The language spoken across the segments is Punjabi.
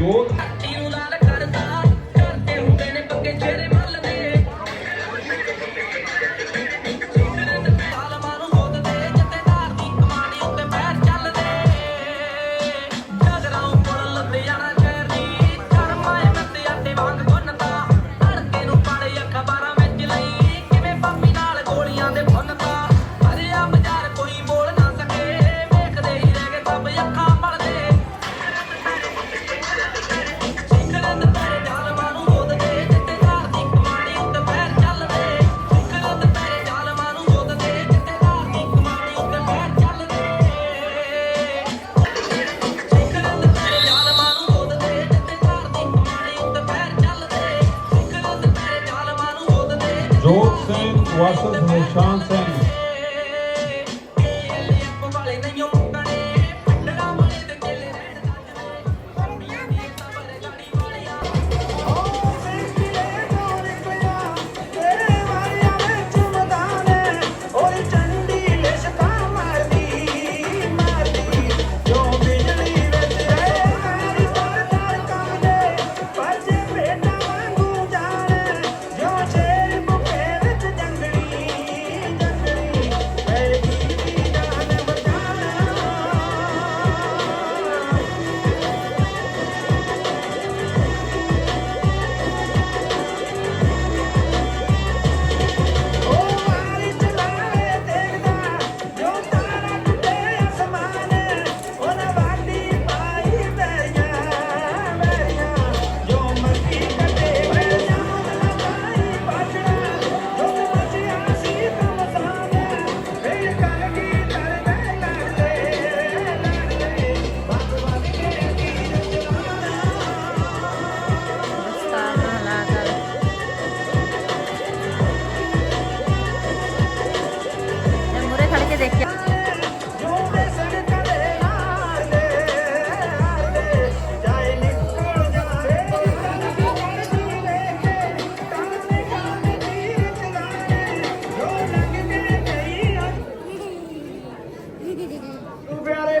ਜੋਤ Russell from Wisconsin.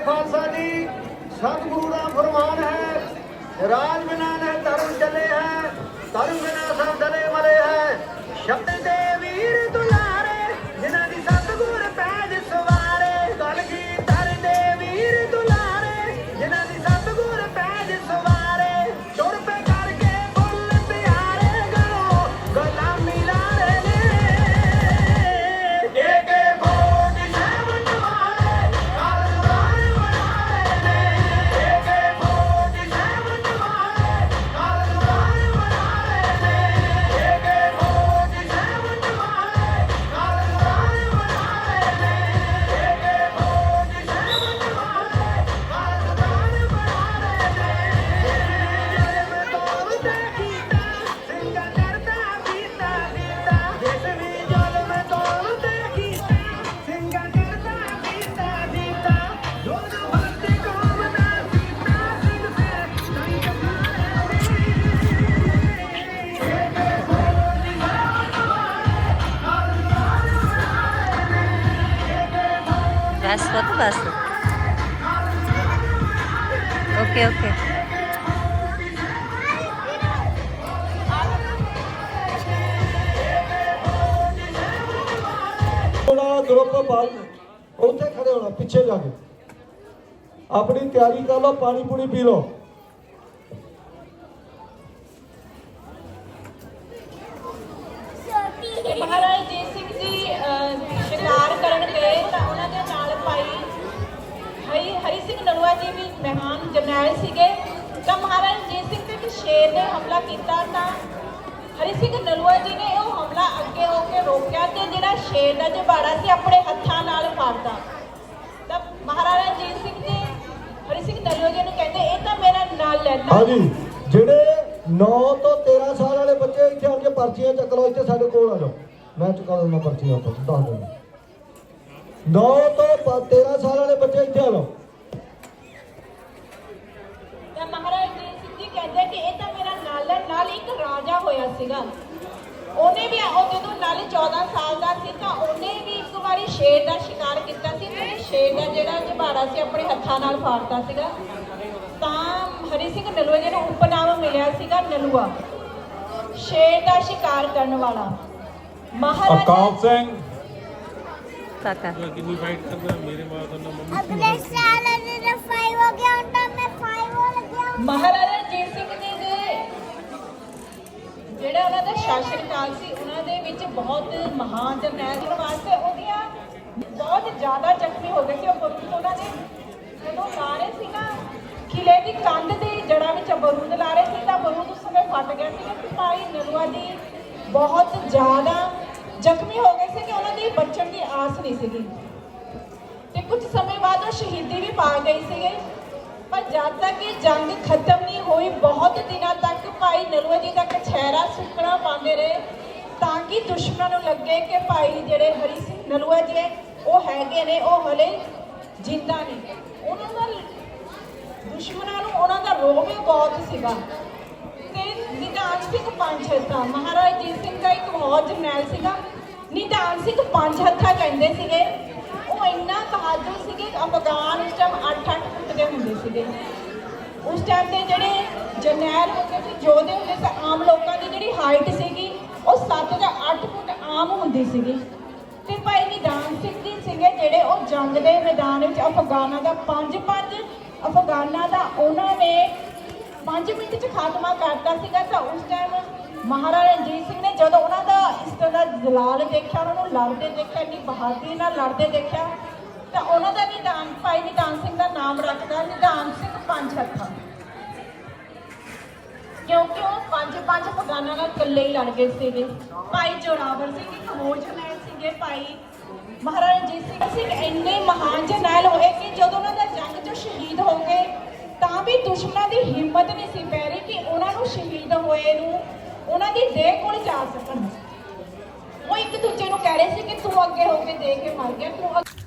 ਖਾਲਸਾ ਜੀ ਸਤਿਗੁਰੂ ਦਾ ਫਰਮਾਨ ਹੈ ਰਾਜ ਬਿਨਾ ਨੇ ਧਰਮ ਚੱਲੇ ਹੈ ਧਰਮ ਬਿਨਾ ਪੁੱਤ ਬਸ ਓਕੇ ਓਕੇ ਥੋੜਾ ਗਰੁੱਪ ਬਾਹਰ ਉੱਥੇ ਖੜੇ ਹੋਣਾ ਪਿੱਛੇ ਜਾ ਕੇ। ਆਪਣੀ ਤਿਆਰੀ ਕਰ ਲਓ ਪਾਣੀ ਪੂਣੀ ਪੀ ਲਓ। ਮਹਾਰਾਜ ਜੀ ਸਿੰਘ ਜੀ ਅਹ, ਸ਼ਿਕਾਰ ਕਰਨ ਗਏ ਤਾਂ ਉਹਨਾਂ ਦੇ ਨਾਲ ਭਾਈ। ਹਰੀ ਹਰੀ ਸਿੰਘ ਨਲੂਆ ਜੀ ਵੀ ਮਹਾਨ ਜਰਨੈਲ ਸੀਗੇ। ਤਾਂ ਮਹਾਰਾਜ ਜੀ ਸਿੰਘ ਤੇ ਇੱਕ ਸ਼ੇਰ ਨੇ ਹਮਲਾ ਕੀਤਾ ਤਾਂ ਹਰੀ ਸਿੰਘ ਨਲੂਆ ਜੀ ਨੇ ਉਹ ਹਮਲਾ ਅੱਗੇ ਹੋ ਕੇ ਰੋਕਿਆ ਤੇ ਜਿਹੜਾ ਸ਼ੇਰ ਦਾ ਜਬਾੜਾ ਸੀ ਆਪਣੇ ਹੱਥਾਂ ਨਾਲ ਫੜਦਾ ਤਾਂ ਮਹਾਰਾਜਾ ਜੀ ਸਿੰਘ ਜੀ ਹਰੀ ਸਿੰਘ ਨਲੂਆ ਜੀ ਨੂੰ ਕਹਿੰਦੇ, ਇਹ ਤਾਂ ਮੇਰਾ ਨਾਲ ਲੈਣਾ ਹਾਂਜੀ, ਜਿਹੜੇ 9 ਤੋਂ 13 ਸਾਲ ਵਾਲੇ ਬੱਚੇ ਇੱਥੇ ਆਣ ਕੇ ਪਰਚੀਆਂ ਚੱਕ ਲਓ, ਇੱਥੇ ਸਾਡੇ ਕੋਲ ਆ ਜਾਓ। ਮੈਂ ਚੁਕਾ ਦਿੰਦਾ ਪਰਚੀਆਂ ਉੱਥੇ ਦੱਸ ਦਿੰਦਾ। 9 ਤੋਂ ਪ- 13 ਸਾਲ ਵਾਲੇ ਬੱਚੇ ਇੱਥੇ ਆ ਜਾਓ ਤਾਂ ਮਹਾਰਾਜ ਜੀ ਸਿੰਘ ਜੀ ਕਹਿੰਦੇ ਕਿ ਇਹ ਤਾਂ ਮੇਰਾ ਨਾਲ ਹੈ ਨਾਲ ਇੱਕ ਰਾਜਾ ਹੋਇਆ ਸੀਗਾ। ਉਹਨੇ ਵੀ ਉਹ ਜਦੋਂ ਨਾਲ 14 ਸਾਲ ਦਾ ਸੀ ਤਾਂ ਉਹਨੇ ਵੀ ਇੱਕ ਵਾਰੀ ਸ਼ੇਰ ਦਾ ਸ਼ਿਕਾਰ ਕੀਤਾ ਸੀ ਤੇ ਸ਼ੇਰ ਦਾ ਜਿਹੜਾ ਜਬਾੜਾ ਸੀ ਆਪਣੇ ਹੱਥਾਂ ਨਾਲ ਫਾੜਦਾ ਸੀਗਾ। ਤਾਂ ਹਰੀ ਸਿੰਘ ਨਲੂਆ ਜੀ ਨੂੰ ਉਪਨਾਮ ਮਿਲਿਆ ਸੀਗਾ ਨਲੂਆ। ਸ਼ੇਰ ਦਾ ਸ਼ਿਕਾਰ ਕਰਨ ਵਾਲਾ। ਮਹਾਰਾਜਾ ਅਕਾਲ ਸਿੰਘ। ਕਾਕਾ ਕਿੰਨੀ ਫਾਈਟ ਕਰਦਾ ਮੇਰੇ ਮਾਂ ਦਾ ਨਾਮ ਅਗਲੇ ਸਾਲ ਅਜੇ ਫਾਈਵ ਹੋ ਗਿਆ ਹੁਣ ਤਾਂ ਮੈਂ ਫਾਈਵ ਹੋ ਲੱਗਿਆ। ਮਹਾਰਾਜਾ ਰਣਜੀਤ ਸਿੰਘ ਜੀ ਦੇ ਜਿਹੜਾ ਉਹਨਾਂ ਦਾ ਸ਼ਾਸਨ ਕਾਲ ਸੀ ਉਹਨਾਂ ਦੇ ਵਿੱਚ ਬਹੁਤ ਮਹਾਨ ਜਰਨੈਲ ਹੋਣ ਵਾਸਤੇ ਉਹਦੀਆਂ ਬਹੁਤ ਜ਼ਿਆਦਾ ਜ਼ਖਮੀ ਹੋ ਗਏ ਸੀ ਉਹ ਬਰੂਦ ਉਹਨਾਂ ਦੇ। ਜਦੋਂ ਲਾ ਰਹੇ ਸੀ ਨਾ ਕਿਲੇ ਦੀ ਕੰਧ ਦੀ ਜੜ੍ਹਾਂ ਵਿੱਚ ਬਰੂਦ ਲਾ ਰਹੇ ਸੀ ਤਾਂ ਬਰੂਦ ਉਸ ਸਮੇਂ ਫਟ ਗਿਆ ਸੀ ਕਿ ਭਾਈ ਜੀ ਬਹੁਤ ਜ਼ਿਆਦਾ ਜ਼ਖਮੀ ਹੋ ਗਏ ਸੀ ਕਿ ਉਹਨਾਂ ਦੀ ਬਚਣ ਦੀ ਆਸ ਨਹੀਂ ਸੀਗੀ। ਤੇ ਕੁਝ ਸਮੇਂ ਬਾਅਦ ਉਹ ਸ਼ਹੀਦੀ ਵੀ ਪਾ ਗਈ ਸੀਗੇ। ਪਰ ਜਦ ਤੱਕ ਇਹ ਜੰਗ ਖਤਮ ਨਹੀਂ ਹੋਈ ਬਹੁਤ ਦਿਨਾਂ ਤੱਕ ਭਾਈ ਨਲੂਆ ਜੀ ਦਾ ਕਛਹਿਰਾ ਸੁੱਕਣਾ ਪਾਉਂਦੇ ਰਹੇ ਤਾਂ ਕਿ ਦੁਸ਼ਮਣਾਂ ਨੂੰ ਲੱਗੇ ਕਿ ਭਾਈ ਜਿਹੜੇ ਹਰੀ ਸਿੰਘ ਨਲੂਆ ਜੀ ਹੈ, ਉਹ ਹੈਗੇ ਨੇ ਉਹ ਹਲੇ ਜਿੰਦਾ ਨੇ ਉਹਨਾਂ ਦਾ ਦੁਸ਼ਮਣਾਂ ਨੂੰ ਉਹਨਾਂ ਦਾ ਰੋਹ ਵੀ ਬਹੁਤ ਸੀਗਾ। ਸਿੰਘ ਪੰਜ ਹੱਥਾਂ। ਮਹਾਰਾਜ ਜੀਤ ਸਿੰਘ ਦਾ ਇੱਕ ਹੋਰ ਜਰਨੈਲ ਸੀਗਾ। ਨਿਧਾਨ ਸਿੰਘ ਪੰਜ ਹੱਥਾਂ ਕਹਿੰਦੇ ਸੀਗੇ। ਉਹ ਇੰਨਾ ਬਹਾਦਰ ਸੀਗੇ ਅਫਗਾਨ ਉਸ ਟਾਈਮ 8-8 ਫੁੱਟ ਦੇ ਹੁੰਦੇ ਸੀਗੇ। ਉਸ ਟਾਈਮ ਦੇ ਜਿਹੜੇ ਜਰਨੈਲ ਹੁੰਦੇ ਸੀ ਯੋਧੇ ਹੁੰਦੇ ਸੀ, ਆਮ ਲੋਕਾਂ ਦੀ ਜਿਹੜੀ ਹਾਈਟ ਸੀਗੀ, ਉਹ 7 ਜਾਂ 8 ਫੁੱਟ ਆਮ ਹੁੰਦੀ ਸੀਗੀ। ਤੇ ਭਾਈ ਨਿਧਾਨ ਸਿੰਘ ਜੀ ਸੀਗੇ ਜਿਹੜੇ ਉਹ ਜੰਗ ਦੇ ਮੈਦਾਨ ਵਿੱਚ ਅਫਗਾਨਾਂ ਦਾ 5-5 ਅਫਗਾਨਾਂ ਦਾ ਉਹਨਾਂ ਨੇ 5 ਮਿੰਟ ਚ ਖਾਤਮਾ ਕਰਤਾ ਸੀਗਾ ਤਾਂ ਉਸ ਟਾਈਮ ਮਹਾਰਾਜਾ ਰਣਜੀਤ ਸਿੰਘ ਨੇ ਜਦੋਂ ਉਹਨਾਂ ਦਾ ਇਸ ਦਾ ਜਲਾਲ ਦੇਖਿਆ, ਉਹਨਾਂ ਨੂੰ ਲੜਦੇ ਦੇਖਿਆ, ਇੰਨੀ ਬਹਾਦਰੀ ਨਾਲ ਲੜਦੇ ਦੇਖਿਆ, ਤਾਂ ਉਹਨਾਂ ਦਾ ਨਿਧਾਨ, ਭਾਈ ਨਿਧਾਨ ਸਿੰਘ ਦਾ ਨਾਮ ਰੱਖਦਾ, ਨਿਧਾਨ ਸਿੰਘ ਪੰਜ ਹੱਥਾਂ। ਕਿਉਂਕਿ ਉਹ ਪੰਜ ਪੰਜ ਪਗਾਨਾਂ ਨਾਲ ਇਕੱਲੇ ਹੀ ਲੜ ਗਏ ਸੀਗੇ। ਭਾਈ ਜੋਰਾਵਰ ਸਿੰਘ ਇੱਕ ਹੋਰ ਜਰਨੈਲ ਸੀਗੇ, ਭਾਈ ਮਹਾਰਾਜਾ ਰਣਜੀਤ ਸਿੰਘ। ਸਿੰਘ ਇੰਨੇ ਮਹਾਨ ਜਰਨੈਲ ਹੋਏ ਕਿ ਜਦੋਂ ਉਹਨਾਂ ਦਾ ਜੰਗ 'ਚ ਸ਼ਹੀਦ ਹੋ ਗਏ ਤਾਂ ਵੀ ਦੁਸ਼ਮਣਾਂ ਦੀ ਹਿੰਮਤ ਨਹੀਂ ਸੀ ਪੈ ਰਹੀ ਕਿ ਉਹਨਾਂ ਨੂੰ ਸ਼ਹੀਦ ਹੋਏ ਨੂੰ ਉਹਨਾਂ ਦੀ ਦੇਹ ਕੋਲ ਜਾ ਸਕਣ। ਉਹ ਇੱਕ ਦੂਜੇ ਨੂੰ ਕਹਿ ਰਹੇ ਸੀ ਕਿ ਤੂੰ ਅੱਗੇ ਹੋ ਕੇ ਦੇਖ ਕੇ ਮਰ ਗਿਆ, ਤੂੰ ਅੱਗੇ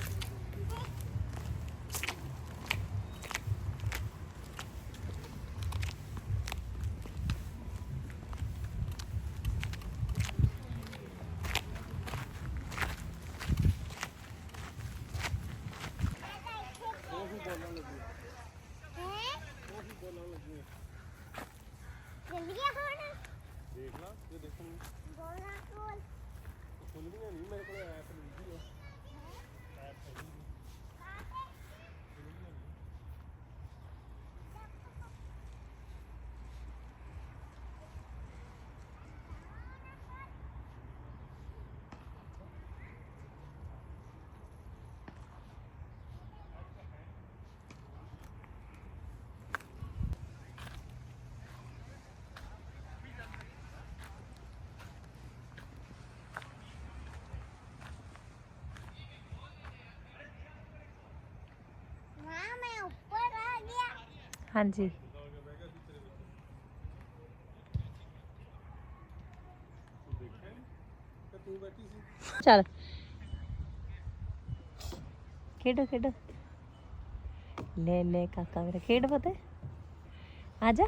ਚੱਲੀਏ ਹੁਣ ਦੇਖ ਲਾ ਜੇ ਦੇਖਣ ਬੋਲਣਾ ਕੋਲ। ਖੁੱਲਦੀਆਂ ਨਹੀਂ ਮੇਰੇ ਕੋਲ ਐਪ ਨਹੀਂ ਮਾਂ ਮੈਂ ਉੱਪਰ ਆ ਗਿਆ ਹਾਂਜੀ। ਚੱਲ। ਖੇਡੋ ਖੇਡੋ। ਲੈ ਲੈ ਕਾਕਾ ਮੇਰਾ ਖੇਡ ਪਤਾ। ਆ ਜਾ।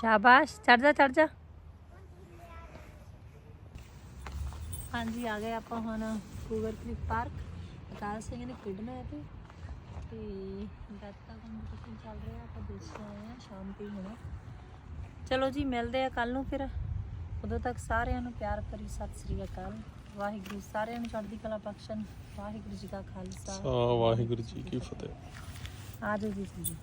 ਸ਼ਾਬਾਸ਼ ਚੜ ਜਾ ਚੜ ਜਾ। ਹਾਂਜੀ ਆ ਗਏ ਆਪਾਂ ਹੁਣ cougar creek park Akal Singh ਨੇ ਖੇਡਣਾ ਹੈ ਤੇ ਤੇ ਗੱਤਕਾ ਕੰਪੀਟੀਸ਼ਨ ਚੱਲ ਰਿਹਾ ਆਪਾਂ ਦੇਖ ਰਹੇ ਹਾਂ ਸ਼ਾਂਤੀ ਹੋਣਾ। ਚਲੋ ਜੀ ਮਿਲਦੇ ਆ ਕੱਲ ਨੂੰ ਫਿਰ। ਉਦੋਂ ਤੱਕ ਸਾਰਿਆਂ ਨੂੰ ਪਿਆਰ ਭਰੀ ਸਤਿ ਸ੍ਰੀ ਅਕਾਲ। ਵਾਹਿਗੁਰੂ ਸਾਰਿਆਂ ਨੂੰ ਚੜ੍ਹਦੀ ਕਲਾ ਬਖਸ਼ਣ। ਵਾਹਿਗੁਰੂ ਜੀ ਕਾ ਖਾਲਸਾ। ਵਾਹਿਗੁਰੂ ਜੀ ਕੀ ਫਤਿਹ। ਆ ਜਾਓ ਜੀ ਜੀ